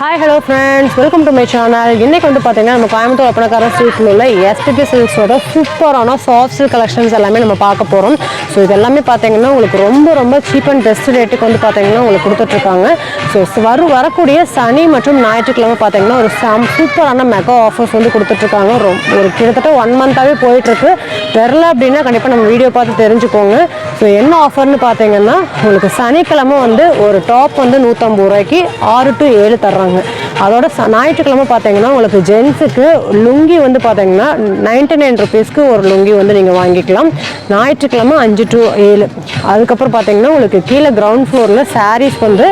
Hi hello friends welcome to my channel இன்றைக்கி வந்து பார்த்தீங்கன்னா நம்ம கோயம்புத்தூர் அப்பனக்கார ஸ்ட்ரீட்டில் உள்ள எஸ்பிபி சில்க்ஸோட சூப்பரான சாஃப்ட் சில்க் கலெக்ஷன்ஸ் எல்லாமே நம்ம பார்க்க போகிறோம் ஸோ இது எல்லாமே பார்த்தீங்கன்னா உங்களுக்கு ரொம்ப ரொம்ப சீப் அண்ட் பெஸ்ட் ரேட்டுக்கு வந்து பார்த்தீங்கன்னா உங்களுக்கு கொடுத்துட்ருக்காங்க. ஸோ வரும் வரக்கூடிய சனி மற்றும் ஞாயிற்றுக்கிழமை பார்த்தீங்கன்னா ஒரு சாம் சூப்பரான மெகா ஆஃபர்ஸ் வந்து கொடுத்துட்ருக்காங்க. ரொ- ஒரு கிட்டத்தட்ட ஒன் மந்த்தாகவே போயிட்டுருக்கு தெரில அப்படின்னா கண்டிப்பாக நம்ம வீடியோ பார்த்து தெரிஞ்சுக்கோங்க. ஸோ என்ன ஆஃபர்னு பார்த்தீங்கன்னா உங்களுக்கு சனிக்கிழமை வந்து ஒரு டாப் வந்து நூற்றம்பது ரூபாய்க்கு ஆறு டு ஏழு தர்றாங்க. அதோட ஞாயிற்றுக்கிழமை பார்த்தீங்கன்னா உங்களுக்கு ஜென்ஸுக்கு லுங்கி வந்து பார்த்தீங்கன்னா நைன்டி நைன் ருபீஸ்க்கு ஒரு லுங்கி வந்து நீங்கள் வாங்கிக்கலாம். ஞாயிற்றுக்கிழமை அஞ்சு டு ஏழு. அதுக்கப்புறம் பார்த்தீங்கன்னா உங்களுக்கு கீழே கிரவுண்ட் ஃப்ளோரில் சாரீஸ் வந்து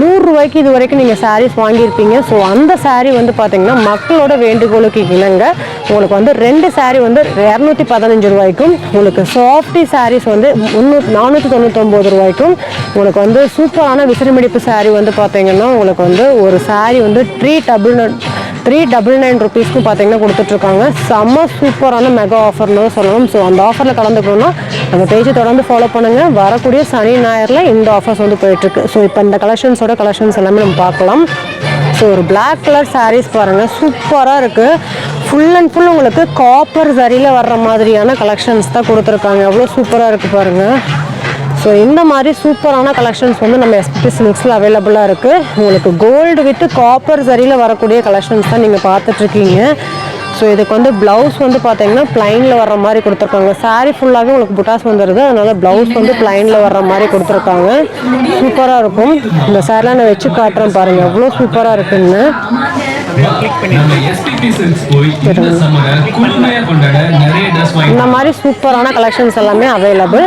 நூறுரூவாய்க்கு இது வரைக்கும் நீங்கள் சாரீஸ் வாங்கியிருப்பீங்க. ஸோ அந்த சாரீ வந்து பார்த்தீங்கன்னா மக்களோட வேண்டுகோளுக்கு இணங்க உங்களுக்கு வந்து ரெண்டு சாரீ வந்து இரநூத்தி பதினஞ்சு ரூபாய்க்கும் உங்களுக்கு சாஃப்டி சாரீஸ் வந்து முந்நூறு நானூற்றி தொண்ணூத்தொம்பது ரூபாய்க்கும் உங்களுக்கு வந்து சூப்பரான விசிறிமிடிப்பு சாரீ வந்து பார்த்தீங்கன்னா உங்களுக்கு வந்து ஒரு சாரீ வந்து three double three double nine ருபீஸ்க்கு பார்த்தீங்கன்னா கொடுத்துட்ருக்காங்க. செம்ம சூப்பரான மெகா ஆஃபர்னு சொல்லணும். ஸோ அந்த ஆஃபரில் கலந்துக்கணும்னா நம்ம பேஜை தொடர்ந்து ஃபாலோ பண்ணுங்கள் வரக்கூடிய சனி ஞாயிறில் இந்த ஆஃபர்ஸ் வந்து போயிட்டுருக்கு ஸோ இப்போ இந்த கலெக்ஷன்ஸோட கலெக்ஷன்ஸ் எல்லாமே நம்ம பார்க்கலாம். ஸோ ஒரு பிளாக் கலர் சாரீஸ் பாருங்கள் சூப்பராக இருக்குது ஃபுல் அண்ட் ஃபுல் உங்களுக்கு காப்பர் சரியில் வர்ற மாதிரியான கலெக்ஷன்ஸ் தான் கொடுத்துருக்காங்க. எவ்வளோ சூப்பராக இருக்குது பாருங்கள் ஸோ இந்த மாதிரி சூப்பரான கலெக்ஷன்ஸ் வந்து நம்ம எஸ்பி சில்க்ஸில் அவைலபிளாக இருக்குது உங்களுக்கு கோல்டு வித்து காப்பர் சரியில் வரக்கூடிய கலெக்ஷன்ஸ் தான் நீங்கள் பார்த்துட்ருக்கீங்க. ஸோ இதுக்கு வந்து ப்ளவுஸ் வந்து பார்த்தீங்கன்னா ப்ளைனில் வர்ற மாதிரி கொடுத்துருக்காங்க. Saree ஃபுல்லாகவே உங்களுக்கு புட்டாஸ் வந்துடுது அதனால் ப்ளவுஸ் வந்து ப்ளைனில் வர்ற மாதிரி கொடுத்துருக்காங்க. சூப்பராக இருக்கும். இந்த சாரிலாம் நான் வச்சு காட்டுறேன் பாருங்கள் எவ்வளோ சூப்பராக இருக்குன்னு. இந்த இந்த மாதிரி சூப்பரான கலெக்ஷன்ஸ் எல்லாமே அவைலபிள்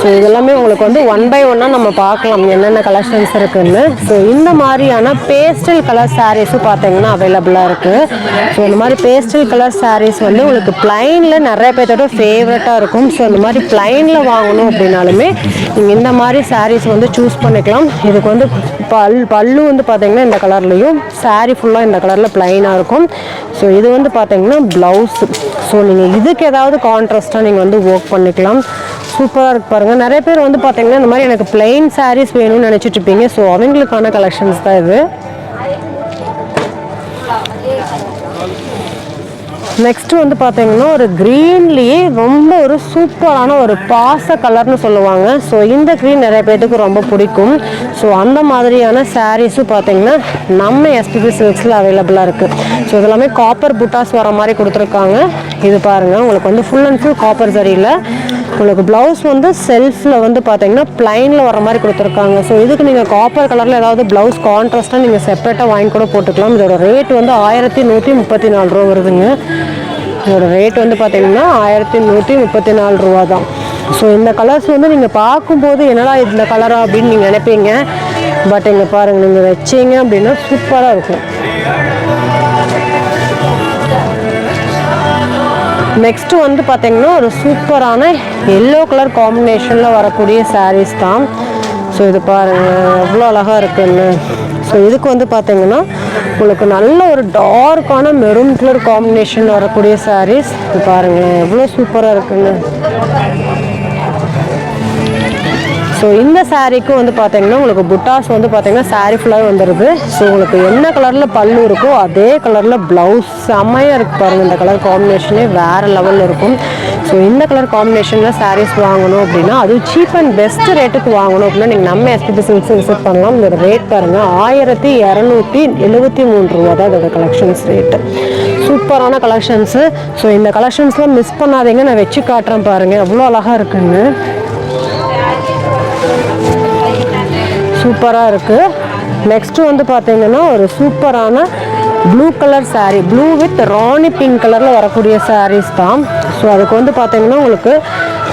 ஸோ இதெல்லாமே உங்களுக்கு வந்து ஒன் பை ஒன்னாக நம்ம பார்க்கலாம் என்னென்ன கலெக்ஷன்ஸ் இருக்குன்னு. ஸோ இந்த மாதிரியான பேஸ்டல் கலர் சாரீஸும் பார்த்தீங்கன்னா அவைலபிளாக இருக்குது ஸோ இந்த மாதிரி பேஸ்டல் கலர் சாரீஸ் வந்து உங்களுக்கு பிளைனில் நிறைய பேர்த்தோட ஃபேவரட்டாக இருக்கும். ஸோ இந்த மாதிரி பிளைனில் வாங்கணும் அப்படின்னாலுமே நீங்கள் இந்த மாதிரி சாரீஸ் வந்து சூஸ் பண்ணிக்கலாம். இதுக்கு வந்து பல் பல்லு வந்து பார்த்தீங்கன்னா இந்த கலர்லேயும் சாரீ ஃபுல்லாக இந்த கலரில் பிளைனாக இருக்கும். ஸோ இது வந்து பார்த்தீங்கன்னா ப்ளவுஸ் ஸோ நீங்கள் இதுக்கு ஏதாவது கான்ட்ராஸ்ட்டாக நீங்கள் வந்து ஒர்க் பண்ணிக்கலாம். சூப்பராக இருக்கு பாருங்கள் நிறைய பேர் வந்து பார்த்தீங்கன்னா இந்த மாதிரி எனக்கு பிளெயின் சாரீஸ் வேணும்னு நினச்சிட்டு இருப்பீங்க. ஸோ அவங்களுக்கான கலெக்ஷன்ஸ் தான் இது. நெக்ஸ்ட் வந்து பார்த்தீங்கன்னா ஒரு க்ரீன்லேயே ரொம்ப ஒரு சூப்பரான ஒரு பாச கலர்னு சொல்லுவாங்க. ஸோ இந்த க்ரீன் நிறைய பேர்த்துக்கு ரொம்ப பிடிக்கும். ஸோ அந்த மாதிரியான சாரீஸும் பார்த்தீங்கன்னா நம்ம எஸ்பிபி சில்க்ஸில் அவைலபிளாக இருக்குது ஸோ இதெல்லாமே காப்பர் புட்டாஸ் வர மாதிரி கொடுத்துருக்காங்க. இது பாருங்கள் உங்களுக்கு வந்து ஃபுல் அண்ட் ஃபுல் காப்பர் சரியில் உங்களுக்கு ப்ளவுஸ் வந்து செல்ஃபில் வந்து பார்த்தீங்கன்னா ப்ளைனில் வர மாதிரி கொடுத்துருக்காங்க. ஸோ இதுக்கு நீங்கள் காப்பர் கலரில் ஏதாவது ப்ளவுஸ் கான்ட்ராஸ்ட்டாக நீங்கள் செப்பரேட்டாக வாங்கி கூட போட்டுக்கலாம். இதோட ரேட் வந்து ஆயிரத்தி நூற்றி முப்பத்தி நாலு ரூபா வருதுங்க. இதோட ரேட் வந்து பார்த்தீங்கன்னா ஆயிரத்தி நூற்றி முப்பத்தி நாலு ரூபா தான். ஸோ இந்த கலர்ஸ் வந்து நீங்கள் பார்க்கும்போது என்னடா இந்த கலரா அப்படின்னு நீங்கள் நினைப்பீங்க. பட் இங்கே பாருங்கள் நீங்கள் வச்சீங்க அப்படின்னா சூப்பராக இருக்கும். நெக்ஸ்ட் வந்து பார்த்தீங்கன்னா ஒரு சூப்பரான எல்லோ கலர் காம்பினேஷனில் வரக்கூடிய சாரீஸ் தான். ஸோ இது பாருங்கள் எவ்வளோ அழகாக இருக்குன்னு. ஸோ இதுக்கு வந்து பார்த்தீங்கன்னா உங்களுக்கு நல்ல ஒரு டார்க்கான மெரூன் கலர் காம்பினேஷன் வரக்கூடிய சாரீஸ் இது பாருங்கள் எவ்வளோ சூப்பராக இருக்குன்னு. ஸோ இந்த சாரீக்கும் வந்து பார்த்தீங்கன்னா உங்களுக்கு புட்டாஸ் வந்து பார்த்தீங்கன்னா saree ஃபுல்லாகவே வந்துடுது ஸோ உங்களுக்கு என்ன கலரில் பல்லு இருக்கோ அதே கலரில் ப்ளவுஸ் செம்மையாக இருக்குது பாருங்கள் இந்த கலர் காம்பினேஷனே வேறு லெவலில் இருக்கும். ஸோ இந்த கலர் காம்பினேஷனில் சாரீஸ் வாங்கணும் அப்படின்னா அதுவும் சீப் அண்ட் பெஸ்ட் ரேட்டுக்கு வாங்கணும் அப்படின்னா நீங்கள் நம்ம எஸ்பிபி சில்க்ஸ் விசிட் பண்ணலாம். இந்த ரேட் பாருங்கள் ஆயிரத்தி இரநூத்தி எழுபத்தி மூணு ரூபா தான் இதோட கலெக்ஷன்ஸ் ரேட்டு சூப்பரான கலெக்ஷன்ஸு ஸோ இந்த கலெக்ஷன்ஸ்லாம் மிஸ் பண்ணாதீங்க. நான் வச்சு காட்டுறேன் பாருங்கள் எவ்வளோ அழகாக இருக்குன்னு. சூப்பராக இருக்குது நெக்ஸ்ட்டு வந்து பார்த்தீங்கன்னா ஒரு சூப்பரான blue colour sari blue with Rani pink கலரில் வரக்கூடிய சாரீஸ் தான். ஸோ அதுக்கு வந்து பார்த்தீங்கன்னா உங்களுக்கு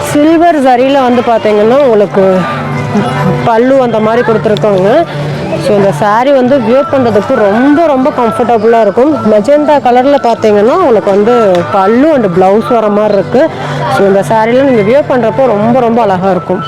சில்வர் சரியில் வந்து பார்த்தீங்கன்னா உங்களுக்கு பல்லு அந்த மாதிரி கொடுத்துருக்காங்க. ஸோ இந்த சாரீ வந்து வியர் பண்ணுறதுக்கு ரொம்ப ரொம்ப கம்ஃபர்டபுளாக இருக்கும். மெஜெண்டா கலரில் பார்த்தீங்கன்னா உங்களுக்கு வந்து பல்லு அண்ட் ப்ளவுஸ் வர மாதிரி இருக்குது ஸோ இந்த சாரியில் நீங்கள் வியர் பண்ணுறப்போ ரொம்ப ரொம்ப அழகாக இருக்கும்.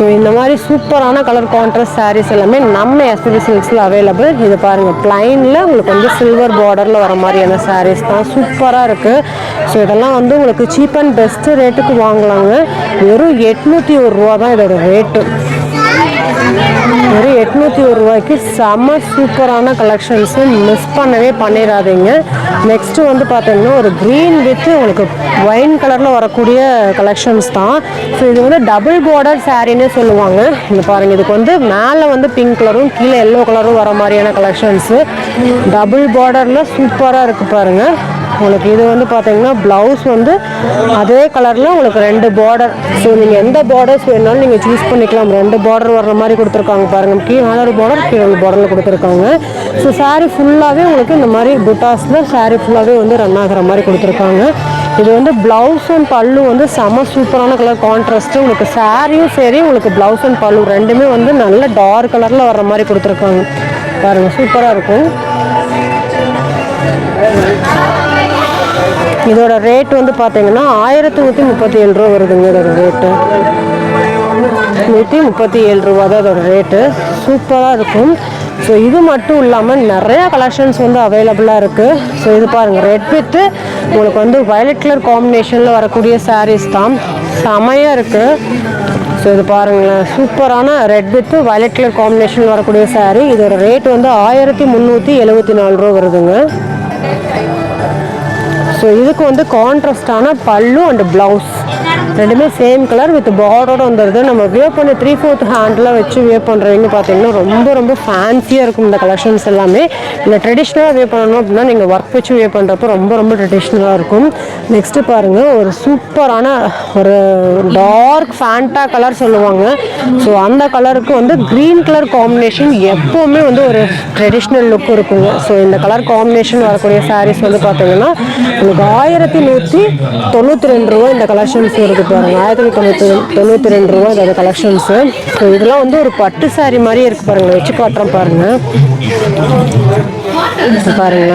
ஸோ இந்த மாதிரி சூப்பரான கலர் கான்ட்ராஸ்ட் சாரீஸ் எல்லாமே நம்ம எஸ்பிபி சில்க்ஸில் அவைலபிள் இது பாருங்கள் ப்ளைனில் உங்களுக்கு வந்து சில்வர் பார்டரில் வர மாதிரியான சாரீஸ் தான். சூப்பராக இருக்குது ஸோ இதெல்லாம் வந்து உங்களுக்கு சீப் அண்ட் பெஸ்ட்டு ரேட்டுக்கு வாங்கலாங்க. வெறும் எட்நூற்றி ஒரு ரூபா தான் இதோட ரேட்டு வெறும் எட்நூற்றி ஒரு ரூபாய்க்கு செம்ம சூப்பரான கலெக்ஷன்ஸு மிஸ் பண்ணவே பண்ணிடாதீங்க. நெக்ஸ்ட்டு வந்து பார்த்தீங்கன்னா ஒரு க்ரீன் வித் உங்களுக்கு ஒயின் கலரில் வரக்கூடிய கலெக்ஷன்ஸ் தான். ஸோ இது வந்து டபுள் பார்டர் சாரின்னே சொல்லுவாங்க. இங்கே பாருங்கள் இதுக்கு வந்து மேலே வந்து பிங்க் கலரும் கீழே எல்லோ கலரும் வர மாதிரியான கலெக்ஷன்ஸு டபுள் பார்டரில் சூப்பராக இருக்குது பாருங்கள் உங்களுக்கு இது வந்து பார்த்தீங்கன்னா ப்ளவுஸ் வந்து அதே கலரில் உங்களுக்கு ரெண்டு பார்டர் ஸோ நீங்கள் எந்த பார்டர்ஸ் வேணாலும் நீங்கள் சூஸ் பண்ணிக்கலாம். ரெண்டு பார்டர் வர்ற மாதிரி கொடுத்துருக்காங்க பாருங்கள் கீழே ஒரு பார்டர் கீழே ஒரு பார்டரில் கொடுத்துருக்காங்க. ஸோ சாரீ ஃபுல்லாகவே உங்களுக்கு இந்த மாதிரி புட்டாஸில் சாரீ ஃபுல்லாகவே வந்து ரன் ஆகுற மாதிரி கொடுத்துருக்காங்க. இது வந்து ப்ளவுஸ் அண்ட் பல்லு வந்து செம சூப்பரான கலர் கான்ட்ராஸ்ட்டு உங்களுக்கு சாரியும் சரி உங்களுக்கு ப்ளவுஸ் அண்ட் பல்லு ரெண்டுமே வந்து நல்ல டார்க் கலரில் வர்ற மாதிரி கொடுத்துருக்காங்க. பாருங்கள் சூப்பராக இருக்கும். இதோட ரேட் வந்து பார்த்தீங்கன்னா ஆயிரத்தி நூற்றி முப்பத்தி ஏழு ரூபா வருதுங்க இதோட ரேட்டு நூற்றி முப்பத்தி ஏழு ரூபா தான் இதோட ரேட்டு சூப்பராக இருக்கும். ஸோ இது மட்டும் இல்லாமல் நிறையா கலெக்ஷன்ஸ் வந்து அவைலபிளாக இருக்குது ஸோ இது பாருங்கள் ரெட் வித்து உங்களுக்கு வந்து வயலட் கலர் காம்பினேஷனில் வரக்கூடிய சாரீஸ் தான். செமையாக இருக்குது ஸோ இது பாருங்களேன் சூப்பரான ரெட் வித்து வயலட் கலர் காம்பினேஷனில் வரக்கூடிய சாரீ இதோட ரேட் வந்து ஆயிரத்தி முந்நூற்றி எழுபத்தி நாலு ரூபா வருதுங்க. ஸோ இதுக்கு வந்து கான்ட்ராஸ்டான பல்லு அண்ட் ப்ளவுஸ் ரெண்டுமே சேம் கலர் வித் பார்டரோட வந்துடுது நம்ம வியர் பண்ணி த்ரீ ஃபோர்த் ஹேண்டில் வச்சு வியர் பண்ணுறவங்க பார்த்தீங்கன்னா ரொம்ப ரொம்ப ஃபேன்சியாக இருக்கும் இந்த கலெக்ஷன்ஸ் எல்லாமே. இல்லை ட்ரெடிஷ்னலாக வியர் பண்ணணும் அப்படின்னா நீங்கள் ஒர்க் வச்சு வியர் பண்ணுறப்போ ரொம்ப ரொம்ப ட்ரெடிஷ்னலாக இருக்கும். நெக்ஸ்ட்டு பாருங்கள் ஒரு சூப்பரான ஒரு டார்க் ஃபேண்டா கலர் சொல்லுவாங்க. ஸோ அந்த கலருக்கு வந்து க்ரீன் கலர் காம்பினேஷன் எப்போவுமே வந்து ஒரு ட்ரெடிஷ்னல் லுக் இருக்குங்க. ஸோ இந்த கலர் காம்பினேஷன் வரக்கூடிய சாரீஸ் வந்து பார்த்தீங்கன்னா உங்களுக்கு ஆயிரத்தி நூற்றி தொண்ணூற்றி ரெண்டு ரூபா இந்த கலெக்ஷன்ஸ் இருக்குது பாருங்க. ஆயிரத்தி தொண்ணூற்றி தொண்ணூற்றி ரெண்டு ரூபா இதோட கலெக்ஷன்ஸு ஸோ இதெல்லாம் வந்து ஒரு பட்டு சாரீ மாதிரியே இருக்குது பாருங்க. வச்சு காட்டுறேன் பாருங்க. பாருங்க.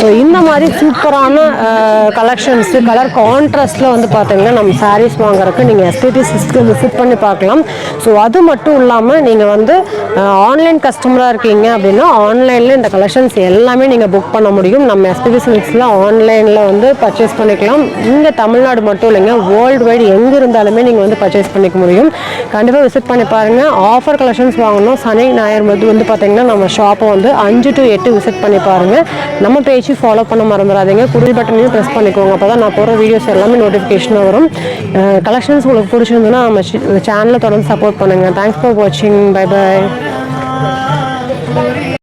ஸோ இந்த மாதிரி சூப்பரான கலெக்ஷன்ஸு கலர் கான்ட்ராஸ்டில் வந்து பார்த்தீங்கன்னா நம்ம சாரீஸ் வாங்குறதுக்கு நீங்கள் எஸ்பிபி சிஸ்க்கு விசிட் பண்ணி பார்க்கலாம். ஸோ அது மட்டும் இல்லாமல் நீங்கள் வந்து ஆன்லைன் கஸ்டமராக இருக்கீங்க அப்படின்னா ஆன்லைனில் இந்த கலெக்ஷன்ஸ் எல்லாமே நீங்கள் புக் பண்ண முடியும். நம்ம எஸ்பிபி சில்க்ஸில் ஆன்லைனில் வந்து பர்ச்சேஸ் பண்ணிக்கலாம். இங்கே தமிழ்நாடு மட்டும் இல்லைங்க வேர்ல்டு வைடு எங்கே இருந்தாலுமே நீங்கள் வந்து பர்ச்சேஸ் பண்ணிக்க முடியும். கண்டிப்பாக விசிட் பண்ணி பாருங்கள் ஆஃபர் கலெக்ஷன்ஸ் வாங்கணும். சனி ஞாயிறு வரும்போது வந்து பார்த்தீங்கன்னா நம்ம ஷாப்பை வந்து அஞ்சு டு எட்டு விசிட் பண்ணி பாருங்கள் நம்ம பேஜ் ஃபாலோ பண்ண மறந்துடாதீங்க குடில் பட்டனையும் ப்ரெஸ் பண்ணிக்கோங்க. அப்போ தான் நான் போகிற வீடியோஸ் எல்லாமே நோட்டிஃபிகேஷனாக வரும். கலெக்ஷன்ஸ் உங்களுக்கு பிடிச்சிருந்ததுன்னா நம்ம சேனலை தொடர்ந்து சப்போர்ட் பண்ணுங்கள் தேங்க்ஸ் ஃபார் வாட்சிங் பை பாய்